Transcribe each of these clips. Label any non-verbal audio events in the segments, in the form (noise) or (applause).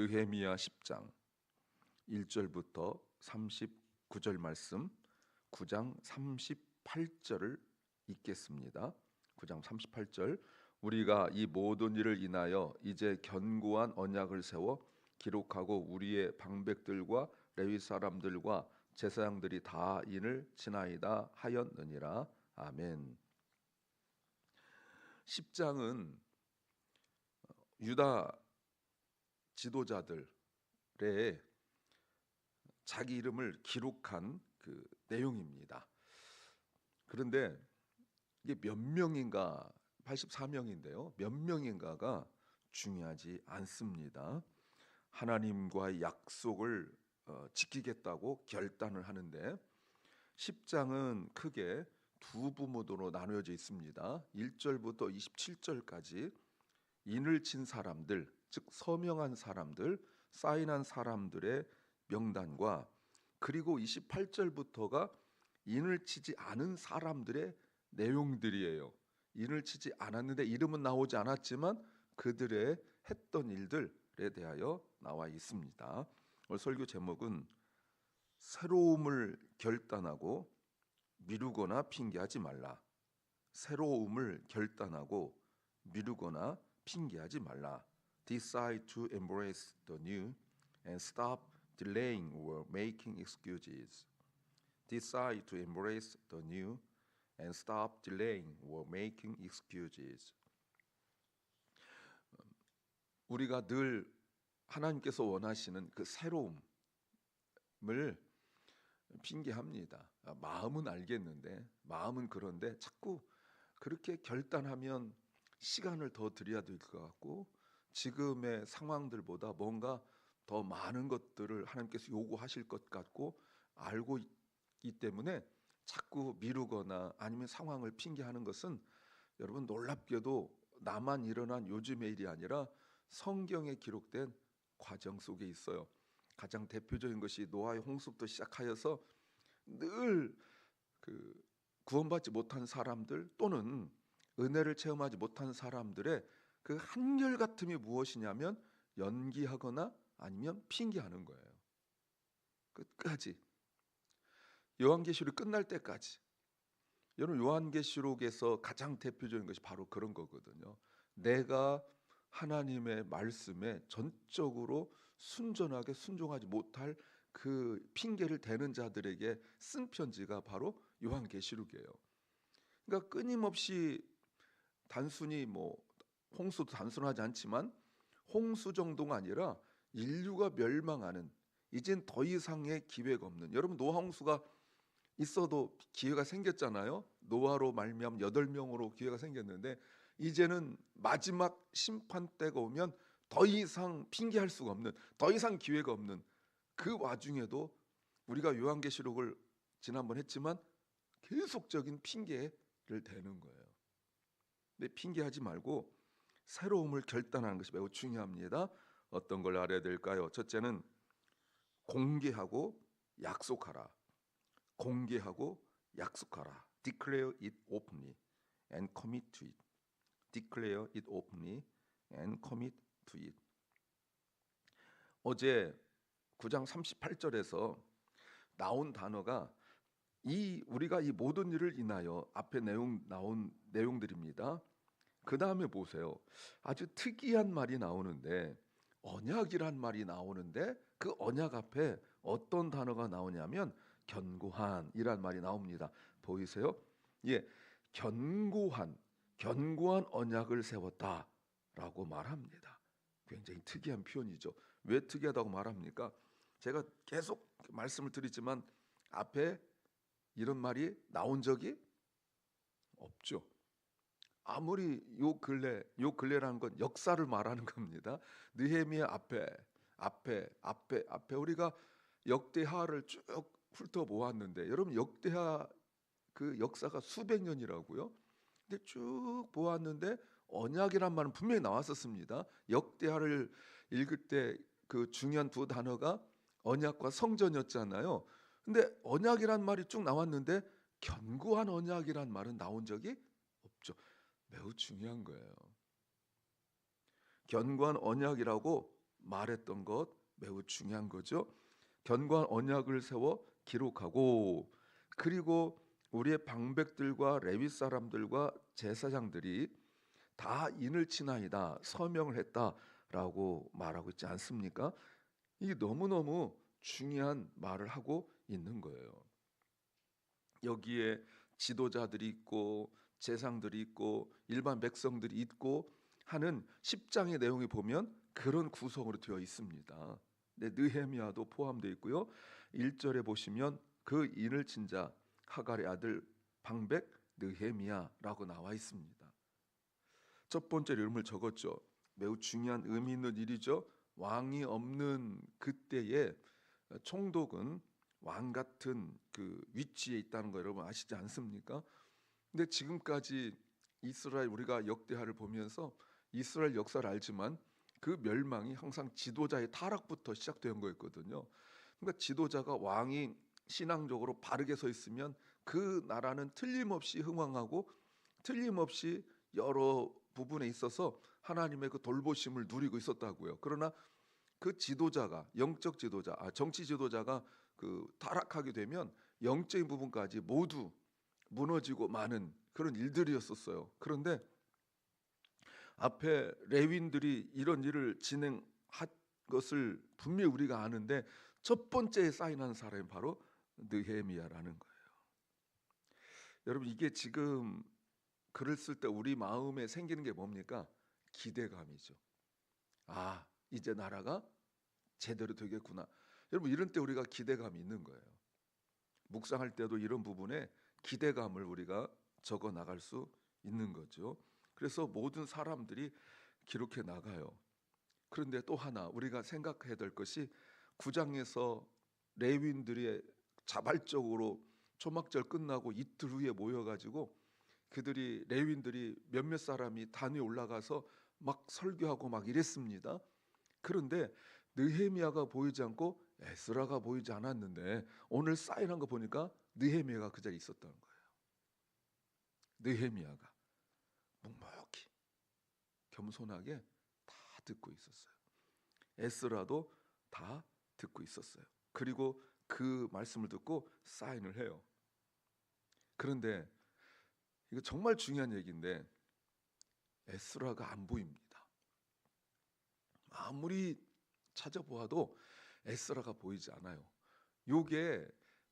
느헤미야 10장 1절부터 39절 말씀 9장 38절을 읽겠습니다. 9장 38절 우리가 이 모든 일을 인하여 이제 견고한 언약을 세워 기록하고 우리의 방백들과 레위 사람들과 제사장들이 다 인을 지나이다 하였느니라 아멘. 10장은 유다 지도자들의 자기 이름을 기록한 그 내용입니다. 그런데 이게 몇 명인가 84명인데요. 몇 명인가가 중요하지 않습니다. 하나님과의 약속을 어, 지키겠다고 결단을 하는데 10장은 크게 두 부모도로 나누어져 있습니다. 1절부터 27절까지 인을 친 사람들, 즉 서명한 사람들, 사인한 사람들의 명단과 그리고 28절부터가 인을 치지 않은 사람들의 내용들이에요. 인을 치지 않았는데 이름은 나오지 않았지만 그들의 했던 일들에 대하여 나와 있습니다. 오늘 설교 제목은 새로움을 결단하고 미루거나 핑계하지 말라. 새로움을 결단하고 미루거나 핑계하지 말라. Decide to embrace the new and stop delaying or making excuses. Decide to embrace the new and stop delaying or making excuses. 우리가 늘 하나님께서 원하시는 그 새로움을 핑계합니다. 아, 마음은 알겠는데 마음은 그런데 자꾸 그렇게 결단하면 시간을 더 들여야 될 것 같고 지금의 상황들보다 뭔가 더 많은 것들을 하나님께서 요구하실 것 같고 알고 있기 때문에 자꾸 미루거나 아니면 상황을 핑계하는 것은 여러분 놀랍게도 나만 일어난 요즘의 일이 아니라 성경에 기록된 과정 속에 있어요. 가장 대표적인 것이 노아의 홍수부터 시작하여서 늘 그 구원받지 못한 사람들 또는 은혜를 체험하지 못한 사람들의 그 한결 같음이 무엇이냐면 연기하거나 아니면 핑계하는 거예요. 끝까지 요한계시록 끝날 때까지 여러분 요한계시록에서 가장 대표적인 것이 바로 그런 거거든요. 내가 하나님의 말씀에 전적으로 순전하게 순종하지 못할 그 핑계를 대는 자들에게 쓴 편지가 바로 요한계시록이에요. 그러니까 끊임없이 단순히 뭐 홍수도 단순하지 않지만 홍수 정도가 아니라 인류가 멸망하는 이젠 더 이상의 기회가 없는 여러분 노아 홍수가 있어도 기회가 생겼잖아요. 노아로 말미암 여덟 명으로 기회가 생겼는데 이제는 마지막 심판 때가 오면 더 이상 핑계할 수가 없는 더 이상 기회가 없는 그 와중에도 우리가 요한계시록을 지난번 했지만 계속적인 핑계를 대는 거예요. 근데 핑계하지 말고 새로움을 결단하는 것이 매우 중요합니다. 어떤 걸 알아야 될까요? 첫째는 공개하고 약속하라. 공개하고 약속하라. Declare it openly and commit to it. Declare it openly and commit to it. 어제 9장 38절에서 나온 단어가 이 우리가 이 모든 일을 인하여 앞에 내용 나온 내용들입니다. 그 다음에 보세요. 아주 특이한 말이 나오는데 언약이란 말이 나오는데 그 언약 앞에 어떤 단어가 나오냐면 견고한이란 말이 나옵니다. 보이세요? 예, 견고한 견고한 언약을 세웠다라고 말합니다. 굉장히 특이한 표현이죠. 왜 특이하다고 말합니까? 제가 계속 말씀을 드리지만 앞에 이런 말이 나온 적이 없죠. 아무리 요 근래 요 근래라는 건 역사를 말하는 겁니다. 느헤미야 앞에 앞에 앞에 앞에 우리가 역대하를 쭉 훑어 보았는데 여러분 역대하 그 역사가 수백 년이라고요. 근데 쭉 보았는데 언약이란 말은 분명히 나왔었습니다. 역대하를 읽을 때 그 중요한 두 단어가 언약과 성전이었잖아요. 근데 언약이란 말이 쭉 나왔는데 견고한 언약이란 말은 나온 적이 없죠. 매우 중요한 거예요. 견고한 언약이라고 말했던 것 매우 중요한 거죠. 견고한 언약을 세워 기록하고 그리고 우리의 방백들과 레위 사람들과 제사장들이 다 인을 치나이다 서명을 했다라고 말하고 있지 않습니까? 이게 너무너무 중요한 말을 하고 있는 거예요. 여기에 지도자들이 있고 재상들이 있고 일반 백성들이 있고 하는 10장의 내용이 보면 그런 구성으로 되어 있습니다. 네, 느헤미야도 포함되어 있고요. 1절에 보시면 그 인을 친자 하갈의 아들 방백 느헤미야라고 나와 있습니다. 첫 번째 이름을 적었죠. 매우 중요한 의미 있는 일이죠. 왕이 없는 그때에 총독은 왕 같은 그 위치에 있다는 거 여러분 아시지 않습니까? 근데 지금까지 이스라엘 우리가 역대하를 보면서 이스라엘 역사를 알지만 그 멸망이 항상 지도자의 타락부터 시작된 거였거든요. 그러니까 지도자가 왕이 신앙적으로 바르게 서 있으면 그 나라는 틀림없이 흥왕하고 틀림없이 여러 부분에 있어서 하나님의 그 돌보심을 누리고 있었다고요. 그러나 그 지도자가 영적 지도자, 아, 정치 지도자가 그 타락하게 되면 영적인 부분까지 모두 무너지고 많은 그런 일들이었었어요. 그런데 앞에 레윈들이 이런 일을 진행한 것을 분명히 우리가 아는데 첫 번째 사인한 사람이 바로 느헤미야라는 거예요. 여러분 이게 지금 글을 쓸 때 우리 마음에 생기는 게 뭡니까? 기대감이죠. 아, 이제 나라가 제대로 되겠구나. 여러분 이런 때 우리가 기대감이 있는 거예요. 묵상할 때도 이런 부분에 기대감을 우리가 적어 나갈 수 있는 거죠. 그래서 모든 사람들이 기록해 나가요. 그런데 또 하나 우리가 생각해야 될 것이 구장에서 레윈들이 자발적으로 초막절 끝나고 이틀 후에 모여가지고 그들이 레윈들이 몇몇 사람이 단 위에 올라가서 막 설교하고 막 이랬습니다. 그런데 느헤미야가 보이지 않고 에스라가 보이지 않았는데 오늘 사인한 거 보니까 느헤미야가 그 자리에 있었다는 거예요. 느헤미야가 묵묵히 겸손하게 다 듣고 있었어요. 에스라도 다 듣고 있었어요. 그리고 그 말씀을 듣고 사인을 해요. 그런데 이거 정말 중요한 얘기인데 에스라가 안 보입니다. 아무리 찾아보아도 에스라가 보이지 않아요. 요게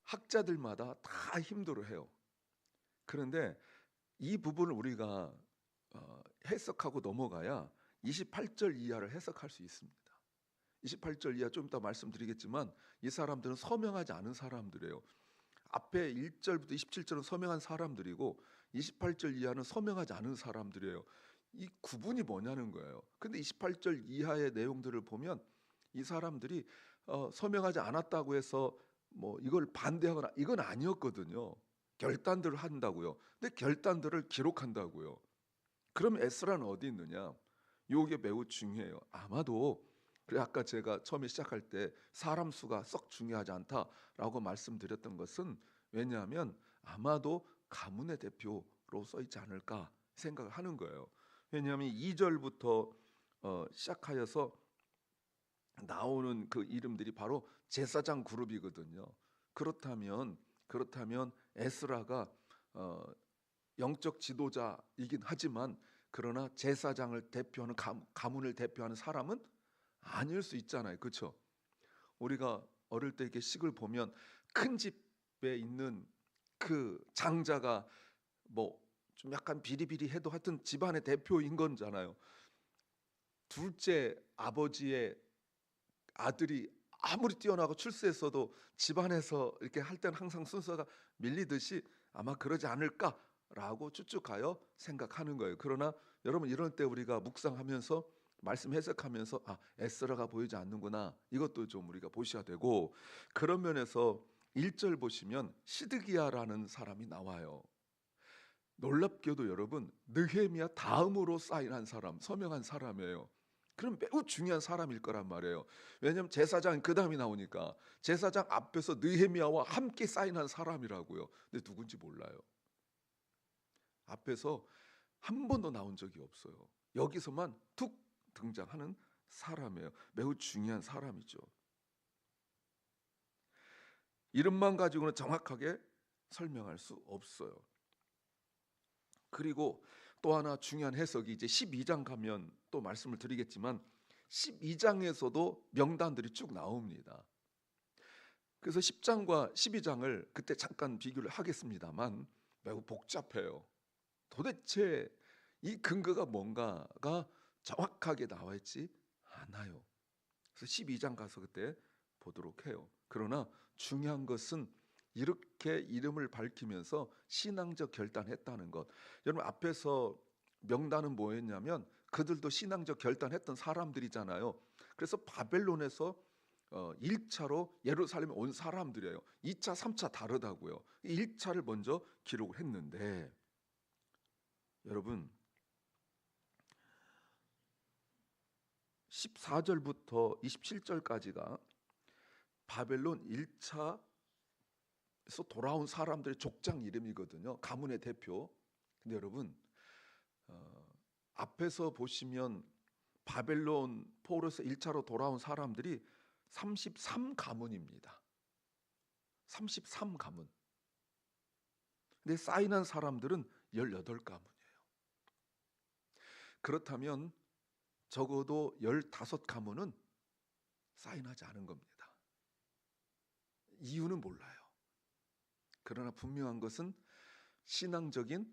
학자들마다 다 힘들어해요. 그런데 이 부분을 우리가 어, 해석하고 넘어가야 28절 이하를 해석할 수 있습니다. 28절 이하 좀 이따 말씀드리겠지만 이 사람들은 서명하지 않은 사람들이에요. 앞에 1절부터 27절은 서명한 사람들이고 28절 이하는 서명하지 않은 사람들이에요. 이 구분이 뭐냐는 거예요. 근데 28절 이하의 내용들을 보면 이 사람들이 어, 서명하지 않았다고 해서 뭐 이걸 반대하거나 이건 아니었거든요. 결단들을 한다고요. 근데 결단들을 기록한다고요. 그럼 에스라는 어디 있느냐? 요게 매우 중요해요. 아마도 그래 아까 제가 처음에 시작할 때 사람 수가 썩 중요하지 않다라고 말씀드렸던 것은 왜냐하면 아마도 가문의 대표로 써 있지 않을까 생각을 하는 거예요. 왜냐하면 2절부터 어, 시작하여서 나오는 그 이름들이 바로 제사장 그룹이거든요. 그렇다면 그렇다면 에스라가 어, 영적 지도자이긴 하지만 그러나 제사장을 대표하는 가, 가문을 대표하는 사람은 아닐 수 있잖아요. 그렇죠? 우리가 어릴 때 이렇게 식을 보면 큰 집에 있는 그 장자가 뭐 좀 약간 비리비리해도 하여튼 집안의 대표인 건잖아요. 둘째 아버지의 아들이 아무리 뛰어나고 출세했어도 집안에서 이렇게 할 때는 항상 순서가 밀리듯이 아마 그러지 않을까라고 추측하여 생각하는 거예요. 그러나 여러분 이럴 때 우리가 묵상하면서 말씀 해석하면서 아 에스라가 보이지 않는구나 이것도 좀 우리가 보셔야 되고 그런 면에서 1절 보시면 시드기야라는 사람이 나와요. 놀랍게도 여러분 느헤미야 다음으로 사인한 사람 서명한 사람이에요. 그럼 매우 중요한 사람일 거란 말이에요. 왜냐하면 제사장 그 다음이 나오니까 제사장 앞에서 느헤미야와 함께 사인한 사람이라고요. 근데 누군지 몰라요. 앞에서 한 번도 나온 적이 없어요. 여기서만 툭 등장하는 사람이에요. 매우 중요한 사람이죠. 이름만 가지고는 정확하게 설명할 수 없어요. 그리고 또 하나 중요한 해석이 이제 12장 가면 또 말씀을 드리겠지만 12장에서도 명단들이 쭉 나옵니다. 그래서 10장과 12장을 그때 잠깐 비교를 하겠습니다만 매우 복잡해요. 도대체 이 근거가 뭔가가 정확하게 나와 있지 않아요. 그래서 12장 가서 그때 보도록 해요. 그러나 중요한 것은 이렇게 이름을 밝히면서 신앙적 결단했다는 것. 여러분 앞에서 명단은 뭐였냐면 그들도 신앙적 결단했던 사람들이잖아요. 그래서 바벨론에서 어 1차로 예루살렘에 온 사람들이에요. 2차, 3차 다르다고요. 1차를 먼저 기록을 했는데 여러분 14절부터 27절까지가 바벨론 1차 에서 돌아온 사람들의 족장 이름이거든요. 가문의 대표. 근데 여러분 어, 앞에서 보시면 바벨론 포로에서 1차로 돌아온 사람들이 33 가문입니다. 33 가문. 근데 사인한 사람들은 18 가문이에요. 그렇다면 적어도 15 가문은 사인하지 않은 겁니다. 이유는 몰라요. 그러나 분명한 것은 신앙적인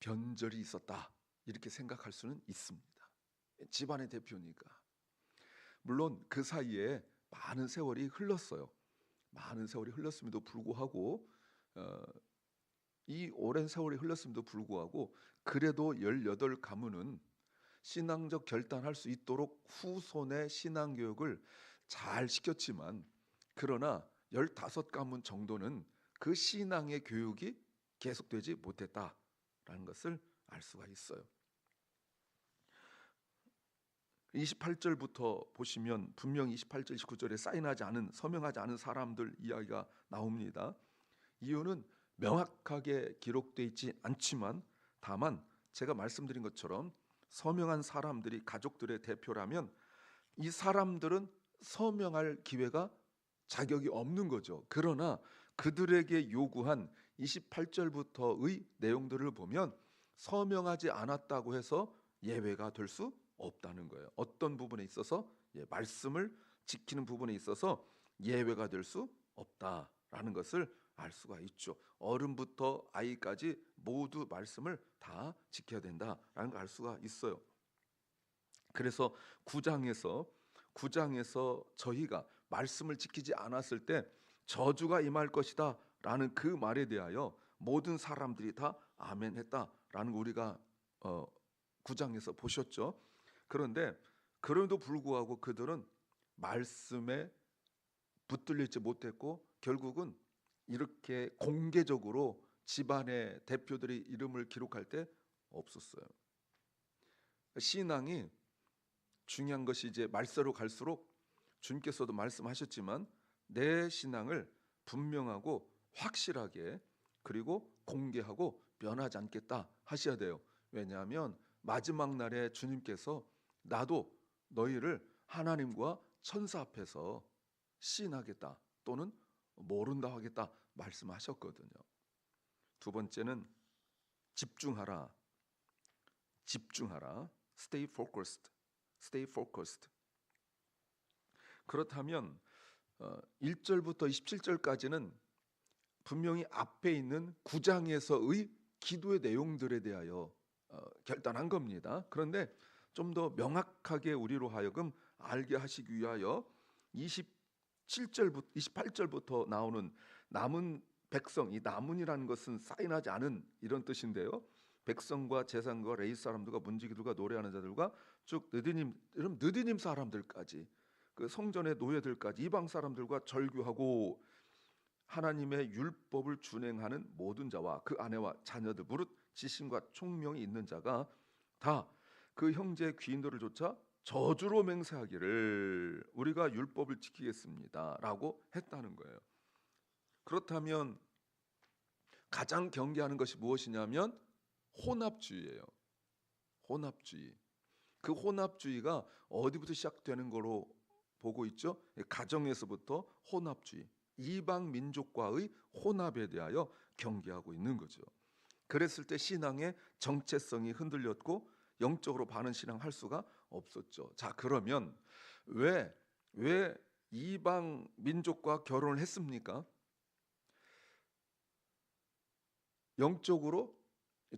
변절이 있었다. 이렇게 생각할 수는 있습니다. 집안의 대표니까. 물론 그 사이에 많은 세월이 흘렀어요. 많은 세월이 흘렀음에도 불구하고 어, 이 오랜 세월이 흘렀음에도 불구하고 그래도 18 가문은 신앙적 결단할 수 있도록 후손의 신앙 교육을 잘 시켰지만 그러나 15가문 정도는 그 신앙의 교육이 계속되지 못했다라는 것을 알 수가 있어요. 28절부터 보시면 분명 28절 29절에 사인하지 않은 서명하지 않은 사람들 이야기가 나옵니다. 이유는 명확하게 기록되어 있지 않지만 다만 제가 말씀드린 것처럼 서명한 사람들이 가족들의 대표라면 이 사람들은 서명할 기회가 자격이 없는 거죠. 그러나 그들에게 요구한 28절부터의 내용들을 보면 서명하지 않았다고 해서 예외가 될 수 없다는 거예요. 어떤 부분에 있어서 예, 말씀을 지키는 부분에 있어서 예외가 될 수 없다라는 것을 알 수가 있죠. 어른부터 아이까지 모두 말씀을 다 지켜야 된다라는 걸 알 수가 있어요. 그래서 9장에서 9장에서 저희가 말씀을 지키지 않았을 때 저주가 임할 것이다 라는 그 말에 대하여 모든 사람들이 다 아멘 했다라는 거 우리가 어 9장에서 보셨죠. 그런데 그럼에도 불구하고 그들은 말씀에 붙들리지 못했고 결국은 이렇게 공개적으로 집안의 대표들의 이름을 기록할 때 없었어요. 신앙이 중요한 것이 이제 말세로 갈수록 주님께서도 말씀하셨지만 내 신앙을 분명하고 확실하게 그리고 공개하고 변하지 않겠다 하셔야 돼요. 왜냐하면 마지막 날에 주님께서 나도 너희를 하나님과 천사 앞에서 시인하겠다 또는 모른다 하겠다 말씀하셨거든요. 두 번째는 집중하라. 집중하라. Stay focused. Stay focused. 그렇다면 1절부터 어, 27절까지는 분명히 앞에 있는 9장에서의 기도의 내용들에 대하여 어, 결단한 겁니다. 그런데 좀 더 명확하게 우리로 하여금 알게 하시기 위하여 27절부터 28절부터 나오는 남은 백성, 이 남은이라는 것은 사인하지 않은 이런 뜻인데요. 백성과 재산과 레이 사람들과 문지기들과 노래하는 자들과 쭉 느디님, 여러분 느디님 사람들까지 그 성전의 노예들까지 이방 사람들과 절규하고 하나님의 율법을 준행하는 모든 자와 그 아내와 자녀들 무릇 지신과 총명이 있는 자가 다 그 형제 귀인들을 조차 저주로 맹세하기를 우리가 율법을 지키겠습니다라고 했다는 거예요. 그렇다면 가장 경계하는 것이 무엇이냐면 혼합주의예요. 혼합주의. 그 혼합주의가 어디부터 시작되는 거로 보고 있죠? 가정에서부터 혼합주의, 이방 민족과의 혼합에 대하여 경계하고 있는 거죠. 그랬을 때 신앙의 정체성이 흔들렸고 영적으로 바른 신앙 할 수가 없었죠. 자, 그러면 왜 왜 이방 민족과 결혼을 했습니까? 영적으로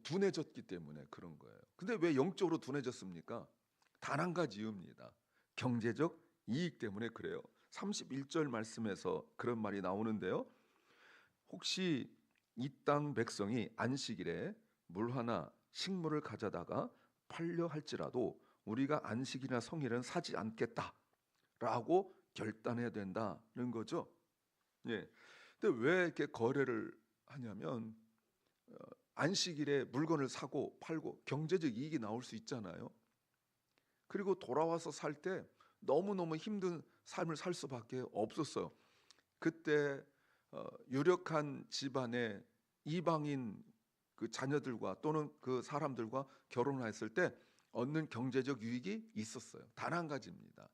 둔해졌기 때문에 그런 거예요. 근데 왜 영적으로 둔해졌습니까? 단 한 가지 이유입니다. 경제적 이익 때문에 그래요. 31절 말씀에서 그런 말이 나오는데요. 혹시 이 땅 백성이 안식일에 물 하나 식물을 가져다가 팔려 할지라도 우리가 안식이나 성일은 사지 않겠다라고 결단해야 된다는 거죠. 예. 근데 왜 이렇게 거래를 하냐면 어, 안식일에 물건을 사고 팔고 경제적 이익이 나올 수 있잖아요. 그리고 돌아와서 살 때 너무너무 힘든 삶을 살 수밖에 없었어요. 그때 어, 유력한 집안의 이방인 그 자녀들과 또는 그 사람들과 결혼했을 때 얻는 경제적 유익이 있었어요. 단 한 가지입니다.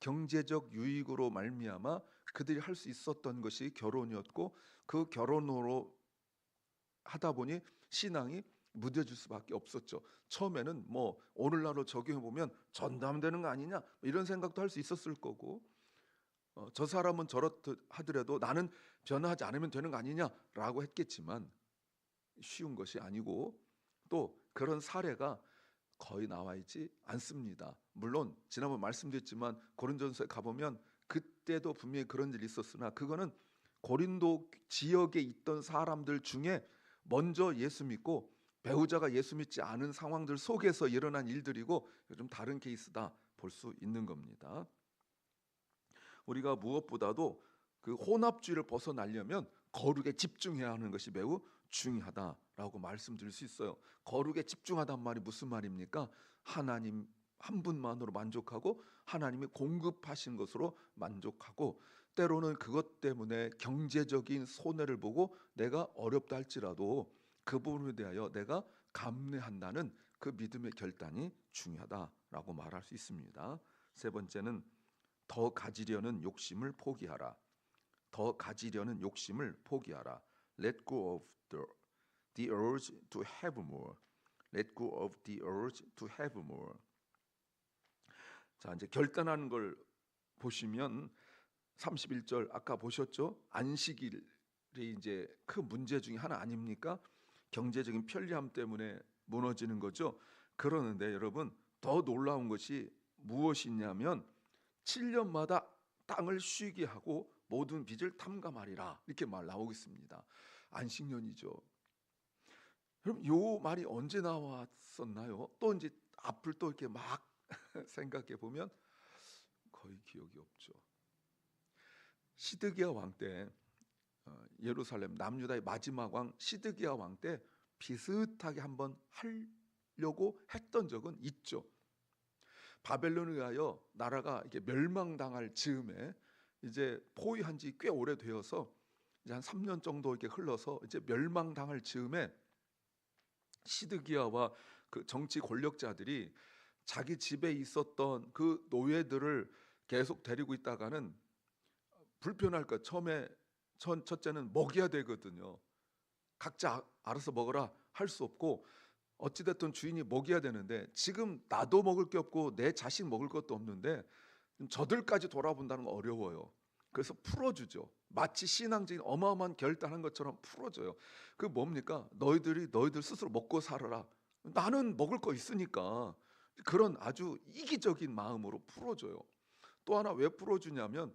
경제적 유익으로 말미암아 그들이 할 수 있었던 것이 결혼이었고 그 결혼으로 하다 보니 신앙이 무뎌질 수밖에 없었죠. 처음에는 뭐 오늘날로 적용해 보면 전담되는 거 아니냐 이런 생각도 할 수 있었을 거고 어, 저 사람은 저렇듯 하더라도 나는 변화하지 않으면 되는 거 아니냐라고 했겠지만 쉬운 것이 아니고 또 그런 사례가 거의 나와 있지 않습니다. 물론 지난번 말씀드렸지만 고린도전서에 가보면 그때도 분명히 그런 일이 있었으나 그거는 고린도 지역에 있던 사람들 중에 먼저 예수 믿고 배우자가 예수 믿지 않은 상황들 속에서 일어난 일들이고 좀 다른 케이스다 볼 수 있는 겁니다. 우리가 무엇보다도 그 혼합주의를 벗어나려면 거룩에 집중해야 하는 것이 매우 중요하다라고 말씀드릴 수 있어요. 거룩에 집중하단 말이 무슨 말입니까? 하나님 한 분만으로 만족하고 하나님이 공급하신 것으로 만족하고 때로는 그것 때문에 경제적인 손해를 보고 내가 어렵다 할지라도 그 부분에 대하여 내가 감내한다는 그 믿음의 결단이 중요하다라고 말할 수 있습니다. 세 번째는 더 가지려는 욕심을 포기하라. 더 가지려는 욕심을 포기하라. Let go of the, the urge to have more. Let go of the urge to have more. 자, 이제 결단하는 걸 보시면 31절 아까 보셨죠? 안식일이 이제 큰 문제 중에 하나 아닙니까? 경제적인 편리함 때문에 무너지는 거죠. 그러는데 여러분 더 놀라운 것이 무엇이냐면 7년마다 땅을 쉬게 하고 모든 빚을 탐감하리라 이렇게 말 나오고 있습니다. 안식년이죠. 그럼 요 말이 언제 나왔었나요? 또 이제 앞을 또 이렇게 막 (laughs) 생각해 보면 거의 기억이 없죠. 시드기야 왕때 어, 예루살렘 남유다의 마지막 왕 시드기야 왕 때 비슷하게 한번 하려고 했던 적은 있죠. 바벨론에 의하여 나라가 이렇게 멸망당할 즈음에 이제 포위한 지 꽤 오래 되어서 이제 한 3년 정도 이렇게 흘러서 이제 멸망당할 즈음에 시드기야와 그 정치 권력자들이 자기 집에 있었던 그 노예들을 계속 데리고 있다가는 불편할 것. 처음에 첫, 첫째는 먹여야 되거든요. 각자 알아서 먹어라 할 수 없고 어찌됐든 주인이 먹여야 되는데 지금 나도 먹을 게 없고 내 자식 먹을 것도 없는데 저들까지 돌아본다는 건 어려워요. 그래서 풀어주죠. 마치 신앙적인 어마어마한 결단한 것처럼 풀어줘요. 그 뭡니까? 너희들이 너희들 스스로 먹고 살아라. 나는 먹을 거 있으니까 그런 아주 이기적인 마음으로 풀어줘요. 또 하나 왜 풀어주냐면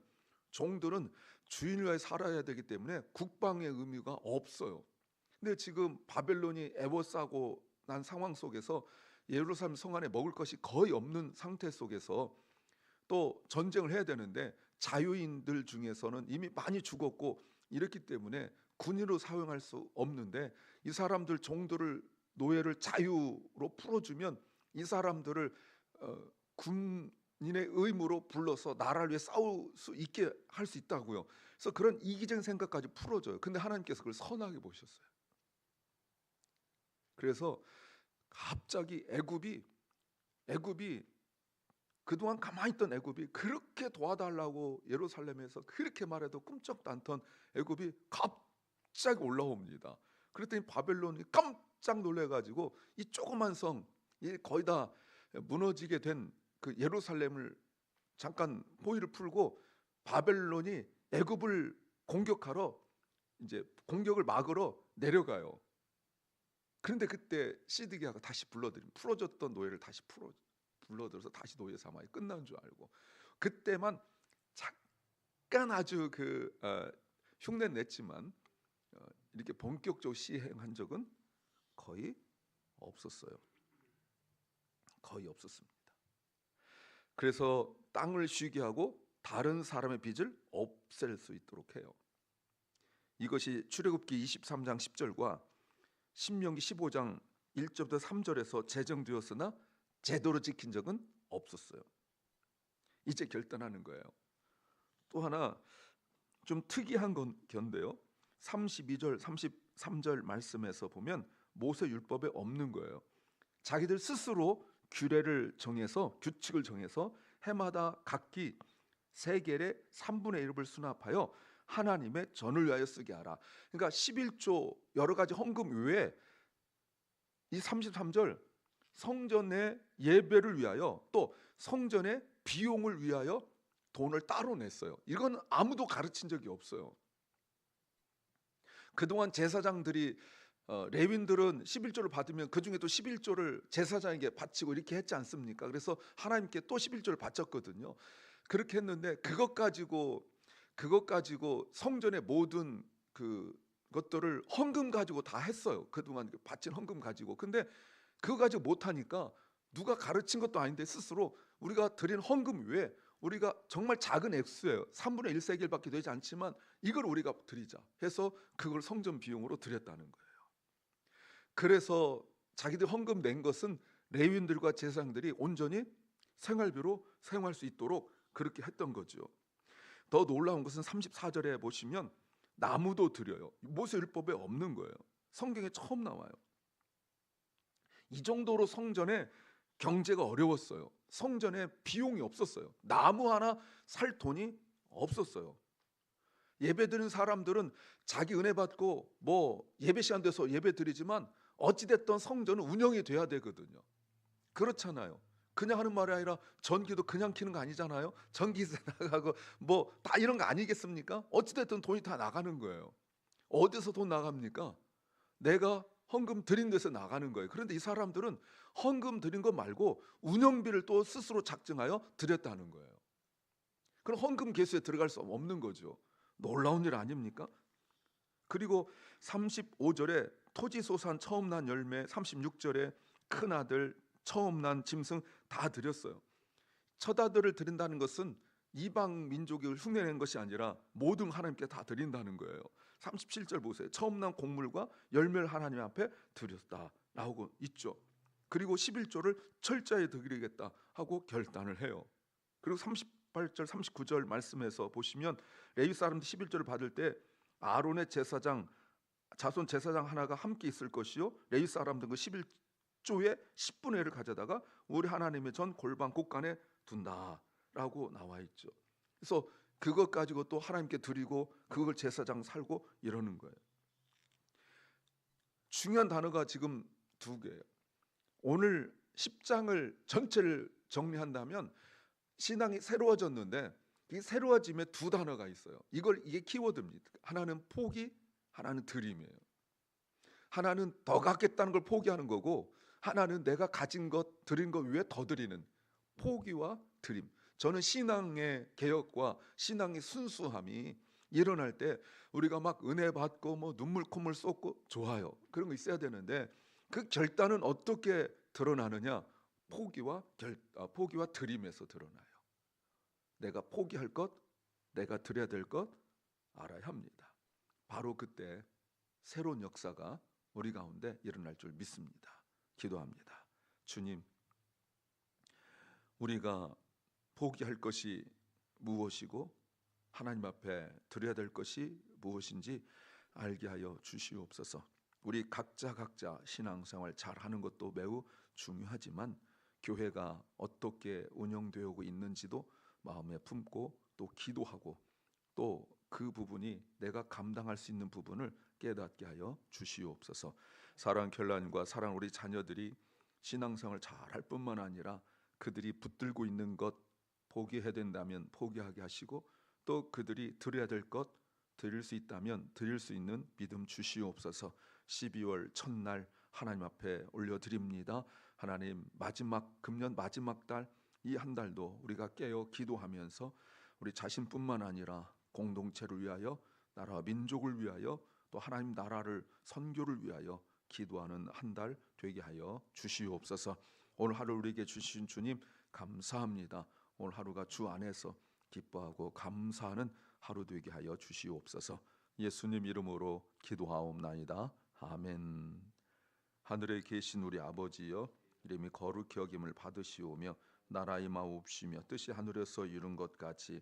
종들은 주인을 위해 살아야 되기 때문에 국방의 의미가 없어요. 근데 지금 바벨론이 애워싸고 난 상황 속에서 예루살렘 성 안에 먹을 것이 거의 없는 상태 속에서 또 전쟁을 해야 되는데 자유인들 중에서는 이미 많이 죽었고 이렇기 때문에 군인으로 사용할 수 없는데 이 사람들 종들을 노예를 자유로 풀어주면 이 사람들을 어, 군 인의 의무로 불러서 나라를 위해 싸울 수 있게 할 수 있다고요. 그래서 그런 이기적인 생각까지 풀어줘요. 근데 하나님께서 그걸 선하게 보셨어요. 그래서 갑자기 애굽이 애굽이 그동안 가만히 있던 애굽이 그렇게 도와달라고 예루살렘에서 그렇게 말해도 꿈쩍도 않던 애굽이 갑자기 올라옵니다. 그랬더니 바벨론이 깜짝 놀래가지고 이 조그만 성, 이 거의 다 무너지게 된 그 예루살렘을 잠깐 포위를 풀고 바벨론이 애굽을 공격하러 이제 공격을 막으러 내려가요. 그런데 그때 시드기야가 다시 불러들인 풀어줬던 노예를 다시 풀어 불러들어서 다시 노예 삼아이 끝난 줄 알고 그때만 잠깐 아주 그 어, 흉내 냈지만 어, 이렇게 본격적으로 시행한 적은 거의 없었어요. 거의 없었습니다. 그래서 땅을 쉬게 하고 다른 사람의 빚을 없앨 수 있도록 해요. 이것이 출애굽기 23장 10절과 신명기 15장 1절부터 3절에서 제정되었으나 제대로 지킨 적은 없었어요. 이제 결단하는 거예요. 또 하나 좀 특이한 건 견데요. 32절, 33절 말씀에서 보면 모세 율법에 없는 거예요. 자기들 스스로 규례를 정해서 규칙을 정해서 해마다 각기 세 개의 3분의 1을 수납하여 하나님의 전을 위하여 쓰게 하라. 그러니까 11조 여러 가지 헌금 외에 이 33절 성전의 예배를 위하여 또 성전의 비용을 위하여 돈을 따로 냈어요. 이건 아무도 가르친 적이 없어요. 그동안 제사장들이 어, 레윈들은 11조를 받으면 그 중에 또 11조를 제사장에게 바치고 이렇게 했지 않습니까? 그래서 하나님께 또 11조를 바쳤거든요. 그렇게 했는데 그것 가지고 그것 가지고 성전의 모든 그 것들을 헌금 가지고 다 했어요. 그동안 바친 헌금 가지고. 근데 그거 가지고 못 하니까 누가 가르친 것도 아닌데 스스로 우리가 드린 헌금 외에 우리가 정말 작은 액수예요. 3분의 1세겔밖에 되지 않지만 이걸 우리가 드리자 해서 그걸 성전 비용으로 드렸다는 거예요. 그래서 자기들 헌금 낸 것은 레위인들과 제사장들이 온전히 생활비로 사용할 수 있도록 그렇게 했던 거죠. 더 놀라운 것은 34절에 보시면 나무도 드려요. 모세 율법에 없는 거예요. 성경에 처음 나와요. 이 정도로 성전에 경제가 어려웠어요. 성전에 비용이 없었어요. 나무 하나 살 돈이 없었어요. 예배 드리는 사람들은 자기 은혜 받고 뭐 예배 시간 돼서 예배 드리지만 어찌 됐던 성전은 운영이 돼야 되거든요. 그렇잖아요. 그냥 하는 말이 아니라 전기도 그냥 키는 거 아니잖아요. 전기세 (laughs) 나가고 뭐 다 이런 거 아니겠습니까? 어찌 됐든 돈이 다 나가는 거예요. 어디서 돈 나갑니까? 내가 헌금 드린 데서 나가는 거예요. 그런데 이 사람들은 헌금 드린 거 말고 운영비를 또 스스로 작정하여 드렸다는 거예요. 그럼 헌금 계수에 들어갈 수 없는 거죠. 놀라운 일 아닙니까? 그리고 35절에 토지 소산 처음 난 열매, 36절에 큰 아들, 처음 난 짐승 다 드렸어요. 첫 아들을 드린다는 것은 이방 민족을 흉내낸 것이 아니라 모든 하나님께 다 드린다는 거예요. 37절 보세요. 처음 난 곡물과 열매를 하나님 앞에 드렸다 나오고 있죠. 그리고 11조를 철저히 드리겠다 하고 결단을 해요. 그리고 38절 39절 말씀에서 보시면 레위 사람들 11조를 받을 때 아론의 제사장 자손 제사장 하나가 함께 있을 것이요 레위 사람들 그 11조의 10분의 1을 가져다가 우리 하나님의 전 골방 곳간에 둔다라고 나와 있죠. 그래서 그것 가지고 또 하나님께 드리고 그걸 제사장 살고 이러는 거예요. 중요한 단어가 지금 두 개예요. 오늘 10장을 전체를 정리한다면 신앙이 새로워졌는데 이 새로워짐에 두 단어가 있어요. 이걸 이게 키워드입니다. 하나는 포기, 하나는 드림이에요. 하나는 더 갖겠다는 걸 포기하는 거고 하나는 내가 가진 것 드린 것 위에 더 드리는 포기와 드림. 저는 신앙의 개혁과 신앙의 순수함이 일어날 때 우리가 막 은혜 받고 뭐 눈물 콧물 쏟고 좋아요. 그런 거 있어야 되는데 그 결단은 어떻게 드러나느냐? 포기와 결 아, 포기와 드림에서 드러나요. 내가 포기할 것, 내가 드려야 될 것 알아야 합니다. 바로 그때 새로운 역사가 우리 가운데 일어날 줄 믿습니다. 기도합니다. 주님, 우리가 포기할 것이 무엇이고 하나님 앞에 드려야 될 것이 무엇인지 알게 하여 주시옵소서. 우리 각자 각자 신앙생활 잘하는 것도 매우 중요하지만 교회가 어떻게 운영되고 있는지도 마음에 품고 또 기도하고 또 그 부분이 내가 감당할 수 있는 부분을 깨닫게 하여 주시옵소서. 사랑 결란과 사랑 우리 자녀들이 신앙생활 잘할 뿐만 아니라 그들이 붙들고 있는 것 포기해야 된다면 포기하게 하시고 또 그들이 드려야 될 것 드릴 수 있다면 드릴 수 있는 믿음 주시옵소서. 12월 첫날 하나님 앞에 올려드립니다. 하나님 마지막 금년 마지막 달 이 한 달도 우리가 깨어 기도하면서 우리 자신뿐만 아니라 공동체를 위하여 나라와 민족을 위하여 또 하나님 나라를 선교를 위하여 기도하는 한 달 되게 하여 주시옵소서. 오늘 하루 우리에게 주신 주님 감사합니다. 오늘 하루가 주 안에서 기뻐하고 감사하는 하루 되게 하여 주시옵소서. 예수님 이름으로 기도하옵나이다. 아멘. 하늘에 계신 우리 아버지여 이름이 거룩히 여김을 받으시오며 나라의 마옵시며 뜻이 하늘에서 이룬 것 같이